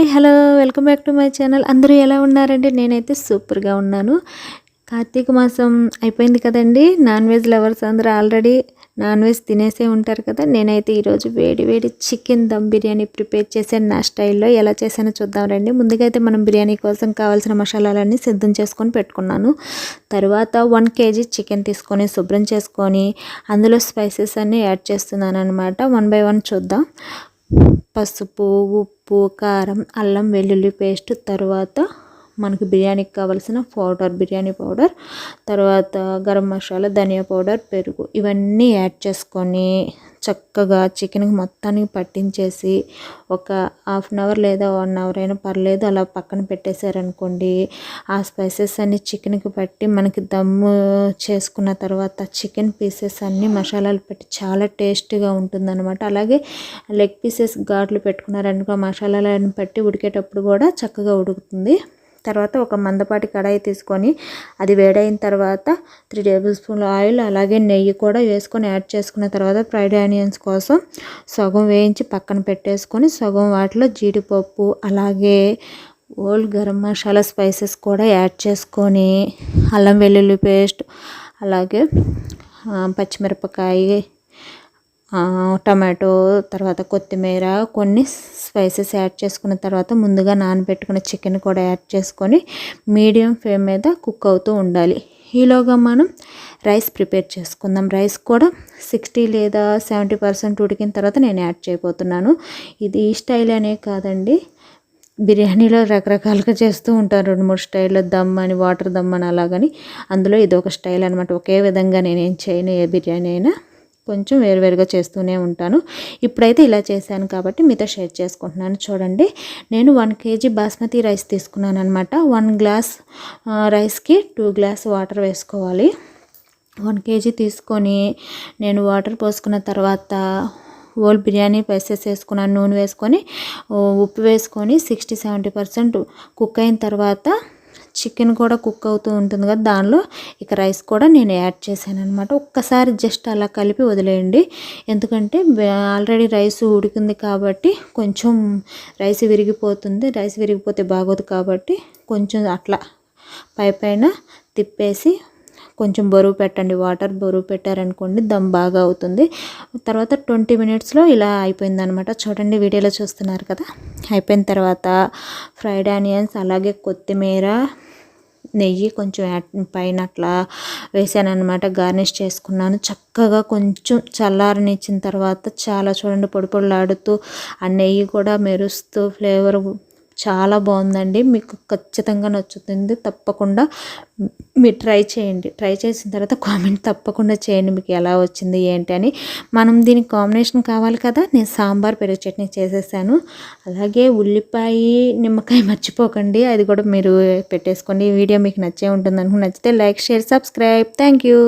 Hi hello welcome back to my channel. అందరూ ఎలా ఉన్నారంటే నేనైతే సూపర్గా ఉన్నాను. కార్తీక మాసం అయిపోయింది కదండి. నాన్ వెజ్ లవర్స్ అందరూ ఆల్రెడీ నాన్ వెజ్ తినేసే ఉంటారు కదా. నేనైతే ఈరోజు వేడి వేడి చికెన్ దమ్ బిర్యానీ ప్రిపేర్ చేశాను. నా స్టైల్లో ఎలా చేశానో చూద్దాం రండి. ముందుగా అయితే మనం బిర్యానీ కోసం కావాల్సిన మసాలాలన్నీ సిద్ధం చేసుకొని పెట్టుకున్నాను. తర్వాత వన్ కేజీ చికెన్ తీసుకొని శుభ్రం చేసుకొని అందులో స్పైసెస్ అన్నీ యాడ్ చేస్తున్నాను అనమాట వన్ బై వన్ చూద్దాం. పసుపు ఉప్పు కారం అల్లం వెల్లుల్లి పేస్ట్ తర్వాత మనకి బిర్యానీకి కావాల్సిన పౌడర్ బిర్యానీ పౌడర్ తర్వాత గరం మసాలా ధనియా పౌడర్ పెరుగు ఇవన్నీ యాడ్ చేసుకొని చక్కగా చికెన్కి మొత్తానికి పట్టించేసి ఒక హాఫ్ అన్ అవర్ లేదా వన్ అవర్ అయినా పర్లేదు అలా పక్కన పెట్టేశారనుకోండి ఆ స్పైసెస్ అన్ని చికెన్కి పట్టి మనకి దమ్ము చేసుకున్న తర్వాత చికెన్ పీసెస్ అన్ని మసాలాలు పెట్టి చాలా టేస్టీగా ఉంటుందన్నమాట. అలాగే లెగ్ పీసెస్ ఘాట్లు పెట్టుకున్నారనుకో మసాలాలను పట్టి ఉడికేటప్పుడు కూడా చక్కగా ఉడుకుతుంది. తర్వాత ఒక మందపాటి కడాయి తీసుకొని అది వేడైన తర్వాత త్రీ టేబుల్ స్పూన్ల ఆయిల్ అలాగే నెయ్యి కూడా వేసుకొని యాడ్ చేసుకున్న తర్వాత ఫ్రైడ్ ఆనియన్స్ కోసం సగం వేయించి పక్కన పెట్టేసుకొని సగం వాటిలో జీడిపప్పు అలాగే ఓల్డ్ గరం మసాలా స్పైసెస్ కూడా యాడ్ చేసుకొని అల్లం వెల్లుల్లి పేస్ట్ అలాగే పచ్చిమిరపకాయ టమాటో తర్వాత కొత్తిమీర కొన్ని స్పైసెస్ యాడ్ చేసుకున్న తర్వాత ముందుగా నానబెట్టుకున్న చికెన్ కూడా యాడ్ చేసుకొని మీడియం ఫ్లేమ్ మీద కుక్ అవుతూ ఉండాలి. ఈలోగా మనం రైస్ ప్రిపేర్ చేసుకుందాం. రైస్ కూడా సిక్స్టీ లేదా సెవెంటీ పర్సెంట్ ఉడికిన తర్వాత నేను యాడ్ చేయబోతున్నాను. ఇది ఈ స్టైల్ అనే కాదండి. బిర్యానీలో రకరకాలుగా చేస్తూ ఉంటారు రెండు మూడు స్టైల్లో దమ్ అని వాటర్ దమ్ అని అలాగని. అందులో ఇది ఒక స్టైల్ అనమాట ఒకే విధంగా నేనేం చేయను ఏ బిర్యానీ అయినా. కొంచెం వేరువేరుగా చేస్తూనే ఉంటాను. ఇప్పుడైతే ఇలా చేశాను కాబట్టి మీతో షేర్ చేసుకుంటున్నాను. చూడండి నేను వన్ కేజీ బాస్మతి రైస్ తీసుకున్నాను అనమాట వన్ గ్లాస్ రైస్కి టూ గ్లాస్ వాటర్ వేసుకోవాలి. వన్ కేజీ తీసుకొని నేను వాటర్ పోసుకున్న తర్వాత హోల్ బిర్యానీ పైసెస్ వేసుకున్నాను నూనె వేసుకొని ఉప్పు వేసుకొని సిక్స్టీ సెవెంటీ పర్సెంట్ కుక్ అయిన తర్వాత చికెన్ కూడా కుక్ అవుతూ ఉంటుంది కదా దానిలో ఇక రైస్ కూడా నేను యాడ్ చేశాను అనమాట ఒక్కసారి జస్ట్ అలా కలిపి వదిలేయండి. ఎందుకంటే ఆల్రెడీ రైస్ ఉడికింది కాబట్టి కొంచెం రైస్ విరిగిపోతుంది. రైస్ విరిగిపోతే బాగోదు కాబట్టి కొంచెం అట్లా పై పైన తిప్పేసి కొంచెం బరువు పెట్టండి వాటర్ బరువు పెట్టారనుకోండి దమ్ బాగా అవుతుంది. తర్వాత ట్వంటీ మినిట్స్లో ఇలా అయిపోయింది అనమాట చూడండి వీడియోలో చూస్తున్నారు కదా. అయిపోయిన తర్వాత ఫ్రైడ్ ఆనియన్స్ అలాగే కొత్తిమీర నెయ్యి కొంచెం పైన అట్లా వేసాను అనమాట గార్నిష్ చేసుకున్నాను. చక్కగా కొంచెం చల్లారనిచ్చిన తర్వాత చాలా చూడండి పొడి పొడిలాడుతూ ఆ నెయ్యి కూడా మెరుస్తూ ఫ్లేవర్ చాలా బాగుందండి. మీకు ఖచ్చితంగా నచ్చుతుంది. తప్పకుండా మీరు ట్రై చేయండి. ట్రై చేసిన తర్వాత కామెంట్ తప్పకుండా చేయండి. మీకు ఎలా వచ్చింది ఏంటి అని. మనం దీనికి కాంబినేషన్ కావాలి కదా. నేను సాంబార్ పెరుగు చట్నీ చేసేసాను. అలాగే ఉల్లిపాయ నిమ్మకాయ మర్చిపోకండి. అది కూడా మీరు పెట్టేసుకోండి. ఈ వీడియో మీకు నచ్చే ఉంటుంది అనుకుని నచ్చితే like share subscribe. Thank you